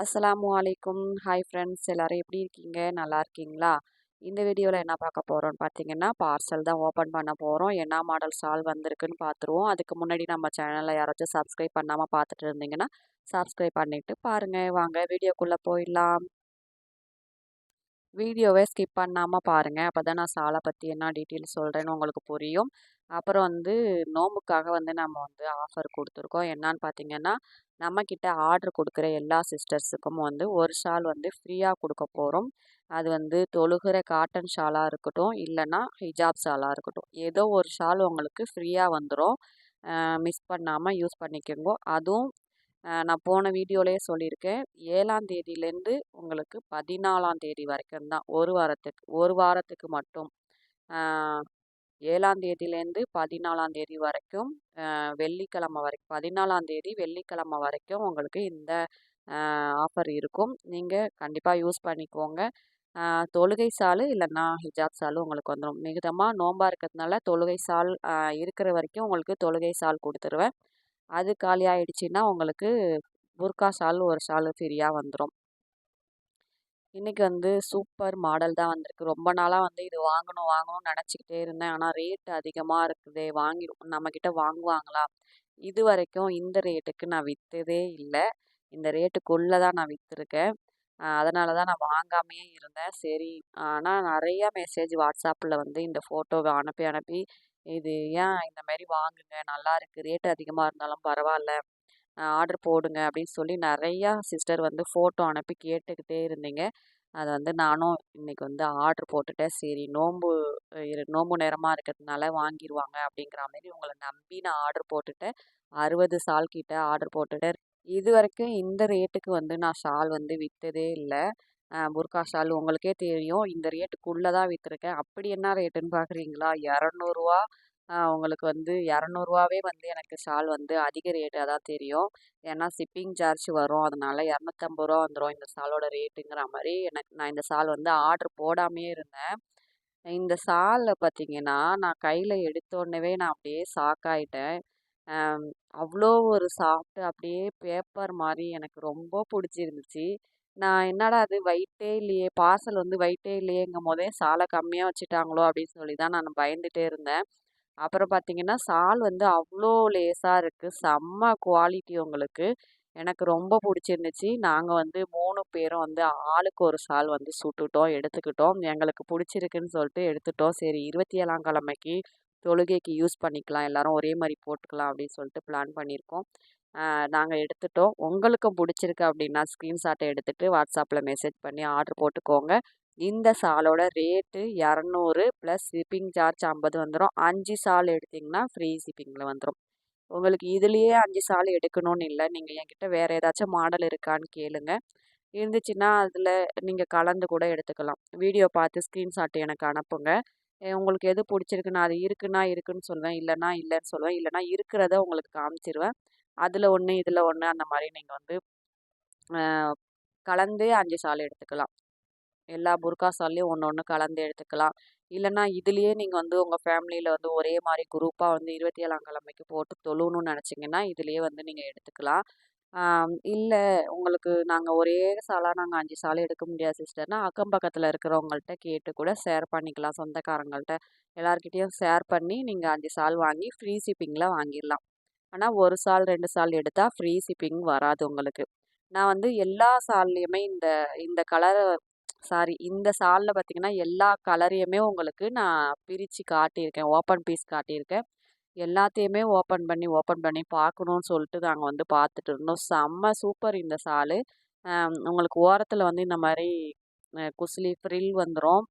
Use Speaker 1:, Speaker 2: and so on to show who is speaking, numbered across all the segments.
Speaker 1: அஸ்லாம் வலைக்கும் hi friends எல்லோரும் எப்படி இருக்கீங்க நல்லா இருக்கீங்களா இந்த வீடியோவில் என்ன பார்க்க போகிறோம்னு பார்த்தீங்கன்னா பார்சல் தான் ஓப்பன் பண்ண போகிறோம் என்ன மாடல் சால் வந்திருக்குன்னு பார்த்துருவோம் அதுக்கு முன்னாடி நம்ம சேனலில் யாராச்சும் சப்ஸ்கிரைப் பண்ணாமல் பார்த்துட்டு இருந்தீங்கன்னா சப்ஸ்கிரைப் பண்ணிவிட்டு பாருங்கள் வாங்க வீடியோக்குள்ளே போயிடலாம் வீடியோவை ஸ்கிப் பண்ணாமல் பாருங்கள் அப்போ தான் நான் சாலை பற்றி என்ன டீட்டெயில்ஸ் சொல்கிறேன்னு உங்களுக்கு புரியும் அப்புறம் வந்து நோம்புக்காக வந்து நம்ம வந்து ஆஃபர் கொடுத்துருக்கோம் என்னான்னு பார்த்தீங்கன்னா நம்மக்கிட்ட ஆர்டர் கொடுக்குற எல்லா சிஸ்டர்ஸுக்கும் வந்து ஒரு ஷால் வந்து ஃப்ரீயாக கொடுக்க போகிறோம் அது வந்து தொழுகிற காட்டன் ஷாலாக இருக்கட்டும் இல்லைன்னா ஹிஜாப் ஷாலாக இருக்கட்டும் ஏதோ ஒரு ஷால் உங்களுக்கு ஃப்ரீயாக வந்துடும் மிஸ் பண்ணாமல் யூஸ் பண்ணிக்கோங்கோ அதுவும் நான் போன வீடியோலேயே சொல்லியிருக்கேன் ஏழாம் தேதியிலேருந்து உங்களுக்கு பதினாலாம் தேதி வரைக்கும் தான் ஒரு வாரத்துக்கு ஒரு வாரத்துக்கு மட்டும் ஏழாம் தேதியிலேருந்து பதினாலாம் தேதி வரைக்கும் வெள்ளிக்கிழமை வரைக்கும் பதினாலாம் தேதி வெள்ளிக்கிழமை வரைக்கும் உங்களுக்கு இந்த ஆஃபர் இருக்கும் நீங்கள் கண்டிப்பாக யூஸ் பண்ணிக்கோங்க தொழுகை சால் இல்லைன்னா ஹிஜாப் சாலு உங்களுக்கு வந்துடும் மிகுதமாக நோம்பாக இருக்கிறதுனால தொழுகை சால் இருக்கிற வரைக்கும் உங்களுக்கு தொழுகை சால் கொடுத்துருவேன் அது காலி ஆயிடுச்சுன்னா உங்களுக்கு புர்கா ஷால் ஒரு ஷாலு ஃப்ரீயாக வந்துடும் இன்றைக்கி வந்து சூப்பர் மாடல் தான் வந்திருக்கு ரொம்ப நாளாக வந்து இது வாங்கணும் வாங்கணும்னு நினச்சிக்கிட்டே இருந்தேன் ஆனால் ரேட்டு அதிகமாக இருக்குதே வாங்கி நம்மக்கிட்ட வாங்குவாங்களா இது வரைக்கும் இந்த ரேட்டுக்கு நான் விற்றதே இல்லை இந்த ரேட்டுக்குள்ளே தான் நான் விற்றுருக்கேன் அதனால தான் நான் வாங்காமையே இருந்தேன் சரி ஆனால் நிறையா மெசேஜ் வாட்ஸ்அப்பில் வந்து இந்த ஃபோட்டோவை அனுப்பி அனுப்பி இது ஏன் இந்த மாதிரி வாங்குங்க நல்லா இருக்கு ரேட் அதிகமாக இருந்தாலும் பரவாயில்ல ஆர்டர் போடுங்க அப்படின்னு சொல்லி நிறையா சிஸ்டர் வந்து ஃபோட்டோ அனுப்பி கேட்டுக்கிட்டே இருந்தீங்க அதை வந்து நானும் இன்றைக்கி வந்து ஆர்டர் போட்டுட்டேன் சரி நோம்பு நோம்பு நேரமாக இருக்கிறதுனால வாங்கிடுவாங்க அப்படிங்கிற மாதிரி உங்களை நம்பி நான் ஆர்டர் போட்டுட்டேன் அறுபது சால் கிட்ட ஆர்டர் போட்டுட்டேன் இது வரைக்கும் இந்த ரேட்டுக்கு வந்து நான் ஷால் வந்து விற்றதே இல்லை புர்கா ஷால் உங்களுக்கே தெரியும் இந்த ரேட்டுக்குள்ளே தான் விற்றுருக்கேன் அப்படி என்ன ரேட்டுன்னு பார்க்குறீங்களா இரநூறுவா உங்களுக்கு வந்து இரநூறுவாவே வந்து எனக்கு ஷால் வந்து அதிக ரேட்டாக தான் தெரியும் ஏன்னா ஷிப்பிங் சார்ஜ் வரும் அதனால் இரநூத்தம்பது ரூபா வந்துடும் இந்த ஷாலோட ரேட்டுங்கிற மாதிரி எனக்கு நான் இந்த ஷால் வந்து ஆர்டர் போடாமே இருந்தேன் இந்த ஷாலில் பார்த்தீங்கன்னா நான் கையில் எடுத்தோடனவே நான் அப்படியே ஷாக் ஆகிட்டேன் அவ்வளோ ஒரு சாஃப்ட்டு அப்படியே பேப்பர் மாதிரி எனக்கு ரொம்ப பிடிச்சிருந்துச்சி நான் என்னடா அது வைட்டே இல்லையே பார்சல் வந்து வைட்டே இல்லையேங்கும் போதே சாலை கம்மியாக வச்சுட்டாங்களோ அப்படின்னு சொல்லி தான் நான் பயந்துகிட்டே இருந்தேன் அப்புறம் பார்த்தீங்கன்னா சால் வந்து அவ்வளோ லேஸாக இருக்குது செம்ம குவாலிட்டி உங்களுக்கு எனக்கு ரொம்ப பிடிச்சிருந்துச்சு நாங்கள் வந்து மூணு பேரும் வந்து ஆளுக்கு ஒரு சால் வந்து சுட்டுட்டோம் எடுத்துக்கிட்டோம் எங்களுக்கு பிடிச்சிருக்குன்னு சொல்லிட்டு எடுத்துட்டோம் சரி இருபத்தி ஏழாம் கிழமைக்கு தொழுகைக்கு யூஸ் பண்ணிக்கலாம் எல்லாரும் ஒரே மாதிரி போட்டுக்கலாம் அப்படின்னு சொல்லிட்டு பிளான் பண்ணியிருக்கோம் நாங்கள் எடுத்துட்டோம் உங்களுக்கும் பிடிச்சிருக்கு அப்படின்னா ஸ்க்ரீன்ஷாட்டை எடுத்துகிட்டு வாட்ஸ்அப்பில் மெசேஜ் பண்ணி ஆர்டர் போட்டுக்கோங்க இந்த சாலோட ரேட்டு இரநூறு ப்ளஸ் ஷிப்பிங் சார்ஜ் ஐம்பது வந்துடும் அஞ்சு சால் எடுத்திங்கன்னா ஃப்ரீ ஷிப்பிங்கில் வந்துடும் உங்களுக்கு இதுலேயே அஞ்சு சால் எடுக்கணும்னு இல்லை நீங்கள் என்கிட்ட வேறு ஏதாச்சும் மாடல் இருக்கான்னு கேளுங்க இருந்துச்சுன்னா அதில் நீங்கள் கலந்து கூட எடுத்துக்கலாம் வீடியோ பார்த்து ஸ்க்ரீன்ஷாட் எனக்கு அனுப்புங்க உங்களுக்கு எது பிடிச்சிருக்கு நான் அது இருக்குன்னா இருக்குன்னு சொல்லுவேன் இல்லைன்னா இல்லைன்னு சொல்லுவேன் இல்லைன்னா இருக்கிறத உங்களுக்கு காமிச்சிருவேன் அதில் ஒன்று இதில் ஒன்று அந்த மாதிரி நீங்கள் வந்து கலந்து அஞ்சு சால் எடுத்துக்கலாம் எல்லா புர்கா சால்லையும் ஒன்று ஒன்று கலந்து எடுத்துக்கலாம் இல்லைனா இதுலேயே நீங்கள் வந்து உங்கள் ஃபேமிலியில் வந்து ஒரே மாதிரி குரூப்பாக வந்து இருபத்தி ஏழாம் கிழமைக்கு போட்டு தொழுணும்னு நினச்சிங்கன்னா இதுலேயே வந்து நீங்கள் எடுத்துக்கலாம் இல்லை உங்களுக்கு நாங்கள் ஒரே சாலாக நாங்கள் அஞ்சு சாலை எடுக்க முடியாது சிஸ்டர்னா அக்கம் பக்கத்தில் இருக்கிறவங்கள்ட்ட கேட்டு கூட ஷேர் பண்ணிக்கலாம் சொந்தக்காரங்கள்ட்ட எல்லாருக்கிட்டேயும் ஷேர் பண்ணி நீங்கள் அஞ்சு சால் வாங்கி ஃப்ரீ ஷிப்பிங்கில் வாங்கிடலாம் ஆனால் ஒரு சால் ரெண்டு சால் எடுத்தால் ஃப்ரீ ஷிப்பிங் வராது உங்களுக்கு நான் வந்து எல்லா சால்லையுமே இந்த இந்த கலரை சாரி இந்த சாலில் பார்த்திங்கன்னா எல்லா கலரையுமே உங்களுக்கு நான் பிரித்து காட்டியிருக்கேன் ஓப்பன் பீஸ் காட்டியிருக்கேன் எல்லாத்தையுமே ஓப்பன் பண்ணி ஓப்பன் பண்ணி பார்க்கணும்னு சொல்லிட்டு நாங்கள் வந்து பார்த்துட்டு இருந்தோம் செம்ம சூப்பர் இந்த சாலு உங்களுக்கு ஓரத்தில் வந்து இந்த மாதிரி குசிலி ஃப்ரில் வந்துடும்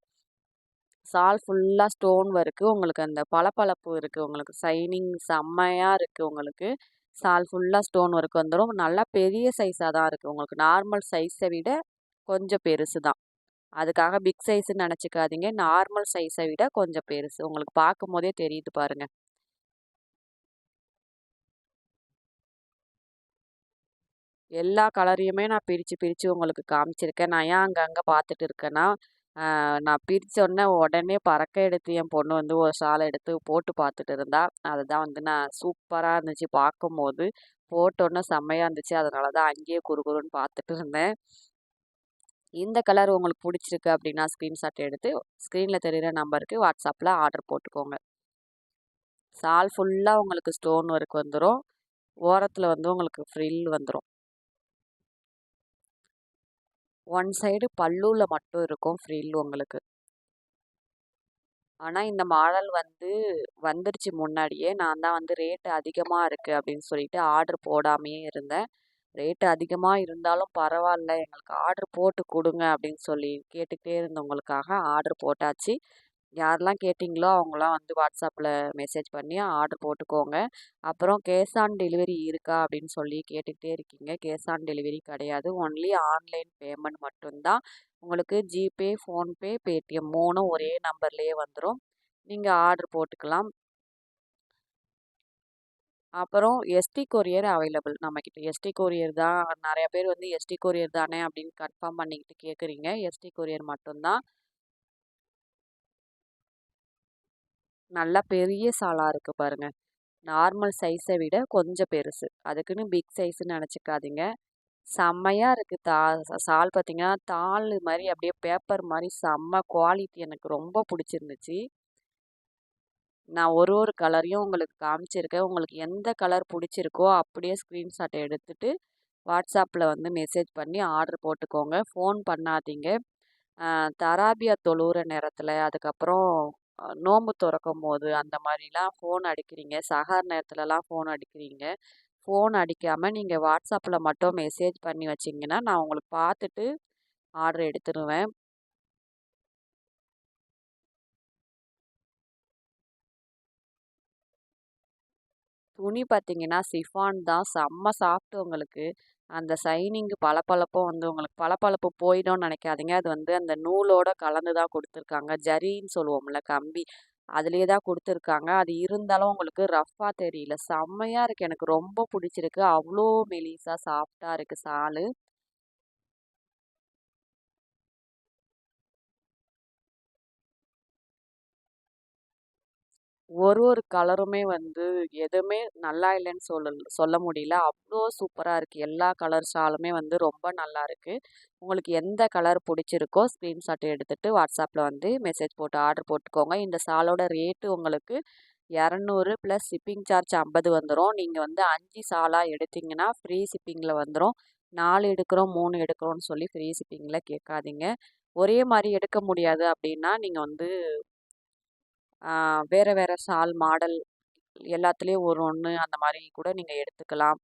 Speaker 1: சால் ஃபுல்லாக ஸ்டோன் இருக்குது உங்களுக்கு அந்த பளபளப்பு இருக்குது உங்களுக்கு சைனிங் செம்மையாக இருக்குது உங்களுக்கு சால் ஃபுல்லாக ஸ்டோன் ஒர்க் வந்துடும் நல்லா பெரிய சைஸாக தான் இருக்குது உங்களுக்கு நார்மல் சைஸை விட கொஞ்சம் பெருசு தான் அதுக்காக பிக் சைஸ்ன்னு நினச்சிக்காதீங்க நார்மல் சைஸை விட கொஞ்சம் பெருசு உங்களுக்கு பார்க்கும் போதே தெரியுது பாருங்கள் எல்லா கலரையுமே நான் பிரித்து பிரித்து உங்களுக்கு காமிச்சிருக்கேன் நான் ஏன் அங்கங்கே பார்த்துட்டு இருக்கேன்னா நான் பிரித்தோடனே உடனே பறக்க எடுத்து என் பொண்ணு வந்து ஒரு ஷாலை எடுத்து போட்டு பார்த்துட்டு இருந்தா அதுதான் வந்து நான் சூப்பராக இருந்துச்சு பார்க்கும்போது போட்டோன்னே செம்மையாக இருந்துச்சு அதனால தான் அங்கேயே குறுகுறுன்னு பார்த்துட்டு இருந்தேன் இந்த கலர் உங்களுக்கு பிடிச்சிருக்கு அப்படின்னா ஸ்க்ரீன்ஷாட் எடுத்து ஸ்க்ரீனில் தெரிகிற நம்பருக்கு வாட்ஸ்அப்பில் ஆர்டர் போட்டுக்கோங்க சால் ஃபுல்லாக உங்களுக்கு ஸ்டோன் ஒர்க் வந்துடும் ஓரத்தில் வந்து உங்களுக்கு ஃப்ரில் வந்துடும் ஒன் சைடு பல்லூவில் மட்டும் இருக்கும் ஃப்ரில் உங்களுக்கு ஆனால் இந்த மாடல் வந்து வந்துருச்சு முன்னாடியே நான் தான் வந்து ரேட்டு அதிகமாக இருக்குது அப்படின்னு சொல்லிட்டு ஆர்டர் போடாமையே இருந்தேன் ரேட்டு அதிகமாக இருந்தாலும் பரவாயில்ல எங்களுக்கு ஆர்டர் போட்டு கொடுங்க அப்படின்னு சொல்லி கேட்டுக்கிட்டே இருந்தவங்களுக்காக ஆர்டர் போட்டாச்சு யாரெல்லாம் கேட்டிங்களோ அவங்களாம் வந்து வாட்ஸ்அப்பில் மெசேஜ் பண்ணி ஆர்டர் போட்டுக்கோங்க அப்புறம் கேஷ் ஆன் டெலிவரி இருக்கா அப்படின்னு சொல்லி கேட்டுக்கிட்டே இருக்கீங்க கேஷ் ஆன் டெலிவரி கிடையாது ஒன்லி ஆன்லைன் பேமெண்ட் மட்டும்தான் உங்களுக்கு ஜிபே ஃபோன்பே பேடிஎம் மூணும் ஒரே நம்பர்லேயே வந்துடும் நீங்கள் ஆர்டர் போட்டுக்கலாம் அப்புறம் எஸ்டி கொரியர் அவைலபிள் நம்மக்கிட்ட எஸ்டி கொரியர் தான் நிறையா பேர் வந்து எஸ்டி கொரியர் தானே அப்படின்னு கன்ஃபார்ம் பண்ணிக்கிட்டு கேட்குறீங்க எஸ்டி கொரியர் மட்டும்தான் நல்லா பெரிய சாலாக இருக்குது பாருங்கள் நார்மல் சைஸை விட கொஞ்சம் பெருசு அதுக்குன்னு பிக் சைஸ்ன்னு நினச்சிக்காதீங்க செம்மையாக இருக்குது தா சால் பார்த்திங்கன்னா தாள் மாதிரி அப்படியே பேப்பர் மாதிரி செம்ம குவாலிட்டி எனக்கு ரொம்ப பிடிச்சிருந்துச்சு நான் ஒரு ஒரு கலரையும் உங்களுக்கு காமிச்சிருக்கேன் உங்களுக்கு எந்த கலர் பிடிச்சிருக்கோ அப்படியே ஸ்க்ரீன்ஷாட் எடுத்துகிட்டு வாட்ஸ்அப்பில் வந்து மெசேஜ் பண்ணி ஆர்டர் போட்டுக்கோங்க ஃபோன் பண்ணாதீங்க தராபியா தொழுகிற நேரத்தில் அதுக்கப்புறம் நோம்பு துறக்கும் போது அந்த மாதிரிலாம் ஃபோன் அடிக்கிறீங்க சகார் நேரத்துலலாம் ஃபோன் அடிக்கிறீங்க ஃபோன் அடிக்காமல் நீங்கள் வாட்ஸ்அப்பில் மட்டும் மெசேஜ் பண்ணி வச்சிங்கன்னா நான் உங்களுக்கு பார்த்துட்டு ஆர்டர் எடுத்துருவேன் துணி பார்த்தீங்கன்னா சிஃபான் தான் செம்ம சாஃப்ட் உங்களுக்கு அந்த சைனிங்கு பளபளப்பும் வந்து உங்களுக்கு பளபளப்பு போயிடும்னு நினைக்காதீங்க அது வந்து அந்த நூலோடு கலந்து தான் கொடுத்துருக்காங்க ஜரின்னு சொல்லுவோம்ல கம்பி அதுலேயே தான் கொடுத்துருக்காங்க அது இருந்தாலும் உங்களுக்கு ரஃப்பாக தெரியல செம்மையாக இருக்குது எனக்கு ரொம்ப பிடிச்சிருக்கு அவ்வளோ மெலிசாக சாஃப்டாக இருக்குது சால் ஒரு ஒரு கலருமே வந்து எதுவுமே நல்லா இல்லைன்னு சொல்ல சொல்ல முடியல அவ்வளோ சூப்பராக இருக்குது எல்லா கலர்ஸாலுமே வந்து ரொம்ப நல்லா இருக்குது உங்களுக்கு எந்த கலர் பிடிச்சிருக்கோ ஸ்க்ரீன்ஷாட் எடுத்துகிட்டு வாட்ஸ்அப்பில் வந்து மெசேஜ் போட்டு ஆர்டர் போட்டுக்கோங்க இந்த சாலோட ரேட்டு உங்களுக்கு இரநூறு ப்ளஸ் ஷிப்பிங் சார்ஜ் ஐம்பது வந்துடும் நீங்கள் வந்து அஞ்சு சாலாக எடுத்திங்கன்னா ஃப்ரீ ஷிப்பிங்கில் வந்துடும் நாலு எடுக்கிறோம் மூணு எடுக்கிறோன்னு சொல்லி ஃப்ரீ ஷிப்பிங்கில் கேட்காதீங்க ஒரே மாதிரி எடுக்க முடியாது அப்படின்னா நீங்கள் வந்து வேறு வேறு ஷால் மாடல் எல்லாத்துலேயும் ஒரு ஒன்று அந்த மாதிரி கூட நீங்கள் எடுத்துக்கலாம்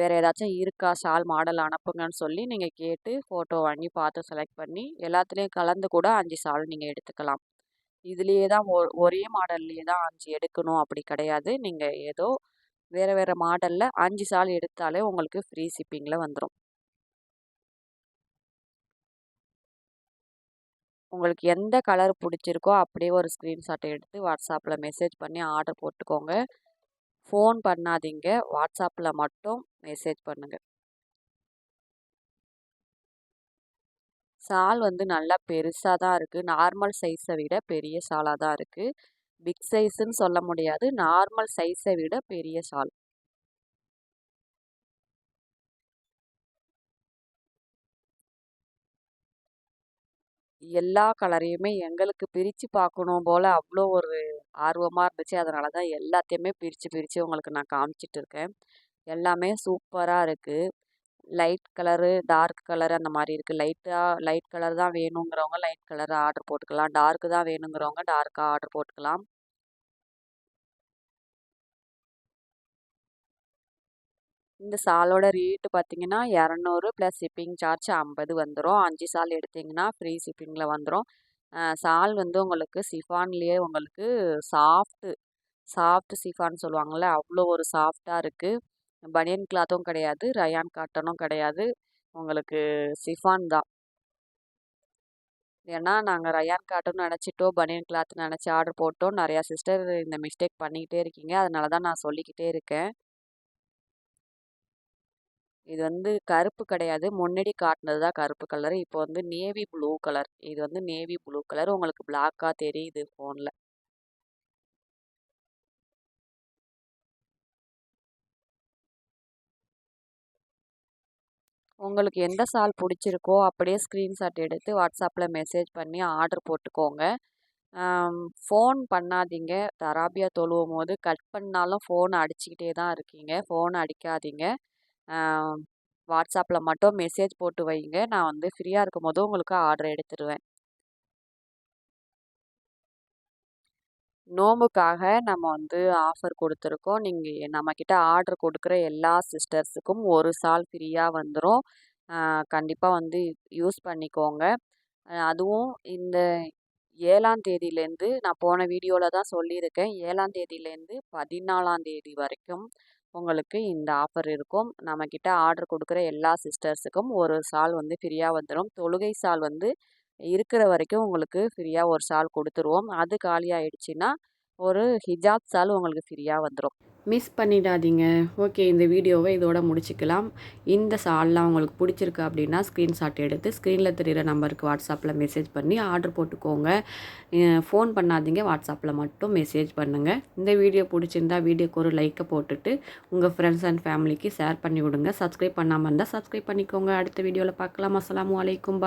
Speaker 1: வேறு ஏதாச்சும் இருக்கா ஷால் மாடல் அனுப்புங்கன்னு சொல்லி நீங்கள் கேட்டு ஃபோட்டோ வாங்கி பார்த்து செலக்ட் பண்ணி எல்லாத்துலேயும் கலந்து கூட அஞ்சு சால் நீங்கள் எடுத்துக்கலாம் இதுலேயே தான் ஒரே மாடல்லையே தான் அஞ்சு எடுக்கணும் அப்படி கிடையாது நீங்கள் ஏதோ வேறு வேறு மாடலில் அஞ்சு சால் எடுத்தாலே உங்களுக்கு ஃப்ரீ ஷிப்பிங்கில் வந்துடும் உங்களுக்கு எந்த கலர் பிடிச்சிருக்கோ அப்படியே ஒரு ஸ்க்ரீன்ஷாட்டை எடுத்து வாட்ஸ்அப்பில் மெசேஜ் பண்ணி ஆர்டர் போட்டுக்கோங்க ஃபோன் பண்ணாதீங்க வாட்ஸ்அப்பில் மட்டும் மெசேஜ் பண்ணுங்கள் சால் வந்து நல்லா பெருசாக தான் இருக்குது நார்மல் சைஸை விட பெரிய சாலாக தான் இருக்குது பிக் சைஸுன்னு சொல்ல முடியாது நார்மல் சைஸை விட பெரிய சால் எல்லா கலரையுமே எங்களுக்கு பிரித்து பார்க்கணும் போல் அவ்வளோ ஒரு ஆர்வமாக இருந்துச்சு அதனால தான் எல்லாத்தையுமே பிரித்து பிரித்து உங்களுக்கு நான் காமிச்சிட்டு இருக்கேன் எல்லாமே சூப்பராக இருக்குது லைட் கலரு டார்க் கலர் அந்த மாதிரி இருக்குது லைட்டாக லைட் கலர் தான் வேணுங்கிறவங்க லைட் கலர் ஆர்டர் போட்டுக்கலாம் டார்க்கு தான் வேணுங்கிறவங்க டார்க்காக ஆர்டர் போட்டுக்கலாம் இந்த சாலோட ரேட்டு பார்த்தீங்கன்னா இரநூறு ப்ளஸ் ஷிப்பிங் சார்ஜ் ஐம்பது வந்துடும் அஞ்சு சால் எடுத்திங்கன்னா ஃப்ரீ ஷிப்பிங்கில் வந்துடும் சால் வந்து உங்களுக்கு சிஃபான்லேயே உங்களுக்கு சாஃப்ட்டு சாஃப்ட் சிஃபான் சொல்லுவாங்கள்ல அவ்வளோ ஒரு சாஃப்டாக இருக்குது பனியன் கிளாத்தும் கிடையாது ரயான் காட்டனும் கிடையாது உங்களுக்கு சிஃபான் தான் ஏன்னா நாங்கள் ரயான் காட்டன் நினச்சிட்டோம் பனியன் கிளாத்து நினச்சி ஆர்டர் போட்டோம் நிறையா சிஸ்டர் இந்த மிஸ்டேக் பண்ணிக்கிட்டே இருக்கீங்க அதனால தான் நான் சொல்லிக்கிட்டே இருக்கேன் இது வந்து கருப்பு கிடையாது முன்னாடி காட்டினது தான் கருப்பு கலர் இப்போ வந்து நேவி ப்ளூ கலர் இது வந்து நேவி ப்ளூ கலர் உங்களுக்கு பிளாக்காக தெரியுது ஃபோனில் உங்களுக்கு எந்த சால் பிடிச்சிருக்கோ அப்படியே ஸ்க்ரீன்ஷாட் எடுத்து வாட்ஸ்அப்பில் மெசேஜ் பண்ணி ஆர்டர் போட்டுக்கோங்க ஃபோன் பண்ணாதீங்க தராபியா தொழுவும் போது கட் பண்ணாலும் ஃபோன் அடிச்சுக்கிட்டே தான் இருக்கீங்க ஃபோன் அடிக்காதீங்க வாட்ஸ்அப்பில் மட்டும் மெசேஜ் போட்டு வைங்க நான் வந்து ஃப்ரீயாக இருக்கும் போது உங்களுக்கு ஆர்டர் எடுத்துடுவேன் நோம்புக்காக நம்ம வந்து ஆஃபர் கொடுத்துருக்கோம் நீங்கள் நம்மக்கிட்ட ஆர்டர் கொடுக்குற எல்லா சிஸ்டர்ஸுக்கும் ஒரு சால் ஃப்ரீயாக வந்துடும் கண்டிப்பாக வந்து யூஸ் பண்ணிக்கோங்க அதுவும் இந்த ஏழாம் தேதியிலேருந்து நான் போன வீடியோவில் தான் சொல்லியிருக்கேன் ஏழாம் தேதியிலேருந்து பதினாலாம் தேதி வரைக்கும் உங்களுக்கு இந்த ஆஃபர் இருக்கும் நம்மக்கிட்ட ஆர்டர் கொடுக்குற எல்லா சிஸ்டர்ஸுக்கும் ஒரு சால் வந்து ஃப்ரீயாக வந்துடும் தொழுகை சால் வந்து இருக்கிற வரைக்கும் உங்களுக்கு ஃப்ரீயாக ஒரு சால் கொடுத்துருவோம் அது காலியாகிடுச்சின்னா ஒரு ஹிஜாப் சால் உங்களுக்கு ஃப்ரீயாக வந்துடும்
Speaker 2: மிஸ் பண்ணிடாதீங்க ஓகே இந்த வீடியோவை இதோட முடிச்சுக்கலாம் இந்த சால்லாம் உங்களுக்கு பிடிச்சிருக்கு அப்படின்னா ஸ்க்ரீன்ஷாட் எடுத்து ஸ்க்ரீனில் தெரிகிற நம்பருக்கு வாட்ஸ்அப்பில் மெசேஜ் பண்ணி ஆர்டர் போட்டுக்கோங்க ஃபோன் பண்ணாதீங்க வாட்ஸ்அப்பில் மட்டும் மெசேஜ் பண்ணுங்கள் இந்த வீடியோ பிடிச்சிருந்தா வீடியோக்கு ஒரு லைக்கை போட்டுட்டு உங்கள் ஃப்ரெண்ட்ஸ் அண்ட் ஃபேமிலிக்கு ஷேர் பண்ணி விடுங்க சப்ஸ்கிரைப் பண்ணாமல் இருந்தால் சப்ஸ்கிரைப் பண்ணிக்கோங்க அடுத்த வீடியோவில் பார்க்கலாம் அஸ்லாம் வலைக்கும் பா